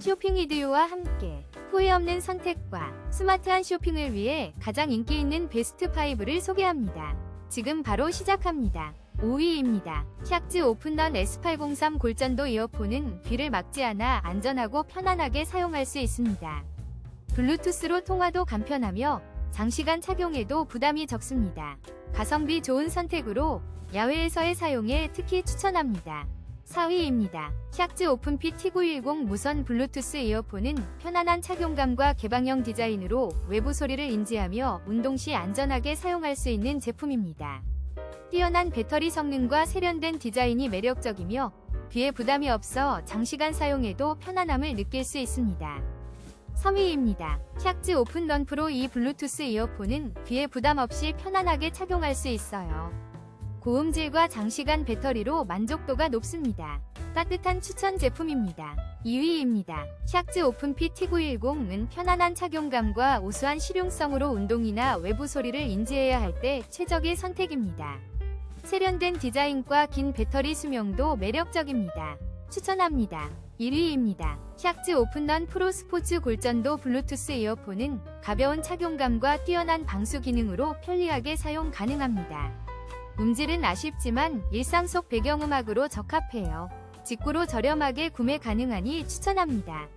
쇼핑 이디오와 함께 후회 없는 선택과 스마트한 쇼핑을 위해 가장 인기 있는 베스트 5를 소개합니다. 지금 바로 시작합니다. 5위입니다. 샥즈 오픈런 S803 골전도 이어폰은 귀를 막지 않아 안전하고 편안하게 사용할 수 있습니다. 블루투스로 통화도 간편하며 장시간 착용해도 부담이 적습니다. 가성비 좋은 선택으로 야외에서의 사용에 특히 추천합니다. 4위입니다. 샥즈 오픈핏 T910 무선 블루투스 이어폰은 편안한 착용감과 개방형 디자인으로 외부 소리를 인지하며 운동 시 안전하게 사용할 수 있는 제품입니다. 뛰어난 배터리 성능과 세련된 디자인이 매력적이며 귀에 부담이 없어 장시간 사용해도 편안함을 느낄 수 있습니다. 3위입니다. 샥즈 오픈 런 프로 이 블루투스 이어폰은 귀에 부담 없이 편안하게 착용할 수 있어요. 고음질과 장시간 배터리로 만족도가 높습니다. 따뜻한 추천 제품입니다. 2위입니다. 샥즈 오픈핏 T910은 편안한 착용감과 우수한 실용성으로 운동이나 외부 소리를 인지해야 할 때 최적의 선택입니다. 세련된 디자인과 긴 배터리 수명도 매력적입니다. 추천합니다. 1위입니다. 샥즈 오픈런 프로 스포츠 골전도 블루투스 이어폰은 가벼운 착용감과 뛰어난 방수 기능으로 편리하게 사용 가능합니다. 음질은 아쉽지만 일상 속 배경음악으로 적합해요. 직구로 저렴하게 구매 가능하니 추천합니다.